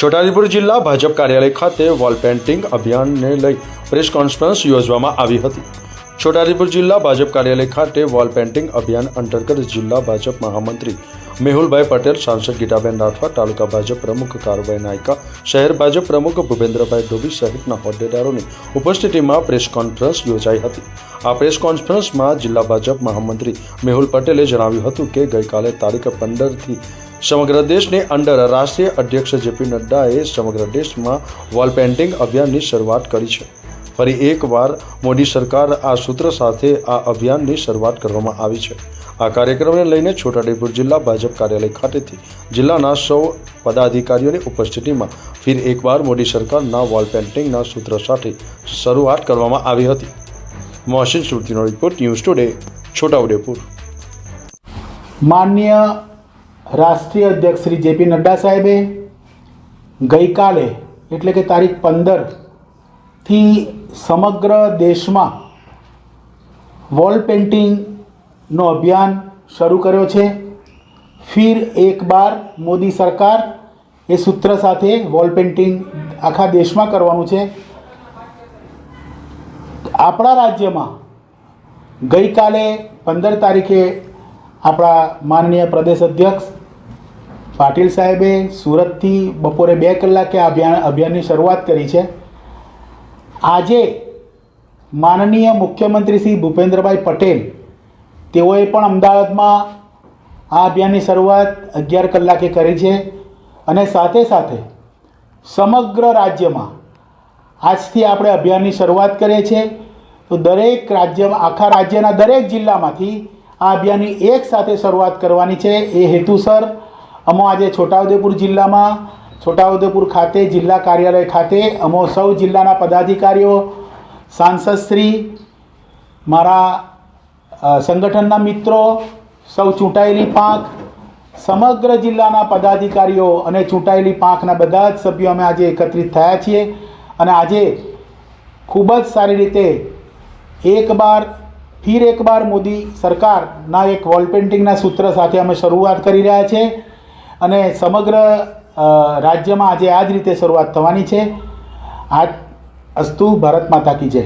છોટાઉદેપુર જિલ્લા ભાજપ કાર્યાલય ખાતે વોલ પેઇન્ટિંગ અભિયાનને લઈ પ્રેસ કોન્ફરન્સ યોજવામાં આવી હતી. છોટાઉદેપુર જિલ્લા ભાજપ કાર્યાલય ખાતે વોલ પેઇન્ટિંગ અભિયાન અંતર્ગત જિલ્લા ભાજપ મહામંત્રી મેહુલભાઈ પટેલ, સાંસદ ગીતાબેન રાઠવા, તાલુકા ભાજપ પ્રમુખ કારુભાઈ નાયકા, શહેર ભાજપ પ્રમુખ ભૂપેન્દ્રભાઈ ધોબી સહિતના હોદ્દેદારોની ઉપસ્થિતિમાં પ્રેસ કોન્ફરન્સ યોજાઈ હતી. આ પ્રેસ કોન્ફરન્સમાં જિલ્લા ભાજપ મહામંત્રી મેહુલ પટેલે જણાવ્યું હતું કે ગઈકાલે તારીખ પંદરથી સમગ્ર દેશની અંડર રાષ્ટ્રીય અધ્યક્ષ જેપી નડ્ડાએ સમગ્ર દેશમાં વોલ પેઇન્ટિંગ અભિયાનની શરૂઆત કરી છે. ફરી એકવાર મોદી સરકાર આ સૂત્ર સાથે આ અભિયાનની શરૂઆત કરવામાં આવી છે. આ કાર્યક્રમને લઈને છોટાઉદેપુર જિલ્લા ભાજપ કાર્યાલય ખાતેથી જિલ્લાના સૌ પદાધિકારીઓની ઉપસ્થિતિમાં ફિર એકવાર મોદી સરકારના વોલ પેઇન્ટિંગના સૂત્ર સાથે શરૂઆત કરવામાં આવી હતી. મોહસિન સુરતીનો રિપોર્ટ ન્યૂઝ ટુડે છોટાઉદેપુર. માન્ય રાષ્ટ્રીય અધ્યક્ષ શ્રી જેપી નડ્ડા સાહેબે ગઈકાલે, એટલે કે તારીખ પંદરથી સમગ્ર દેશમાં વોલ પેઇન્ટિંગનો અભિયાન શરૂ કર્યો છે. ફિર એક બાર મોદી સરકાર એ સૂત્ર સાથે વોલ પેઇન્ટિંગ આખા દેશમાં કરવાનું છે. આપણા રાજ્યમાં ગઈકાલે પંદર તારીખે આપણા માનનીય પ્રદેશ અધ્યક્ષ પાટીલ સાહેબે સુરતથી બપોરે બે કલાકે અભિયાન અભિયાનની શરૂઆત કરી છે. આજે માનનીય મુખ્યમંત્રી શ્રી ભૂપેન્દ્રભાઈ પટેલ તેઓએ પણ અમદાવાદમાં આ અભિયાનની શરૂઆત અગિયાર કલાકે કરી છે અને સાથે સાથે સમગ્ર રાજ્યમાં આજથી આપણે અભિયાનની શરૂઆત કરીએ છીએ. તો દરેક રાજ્યમાં આખા રાજ્યના દરેક જિલ્લામાંથી આ અભિયાનની એક સાથે શરૂઆત કરવાની છે. એ હેતુસર અમો આજે છોટાઉદેપુર જિલ્લામાં, છોટાઉદેપુર ખાતે, જિલ્લા કાર્યાલય ખાતે, અમો સૌ જિલ્લાના પદાધિકારીઓ સાંસદશ્રી મારા સંગઠનના મિત્રો, સૌ ચૂંટાયેલી પાંખ, સમગ્ર જિલ્લાના પદાધિકારીઓ અને ચૂંટાયેલી પાંખના બધા જ સભ્યો અમે આજે એકત્રિત થયા છીએ. અને આજે ખૂબ જ સારી રીતે એક બાર ફિર એક બાર મોદી સરકારના એક વોલ પેઇન્ટિંગના સૂત્ર સાથે અમે શરૂઆત કરી રહ્યા છે. અને સમગ્ર રાજ્યમાં આજે આ જ રીતે શરૂઆત થવાની છે. આ અસ્તુ ભારત માતા કી જય.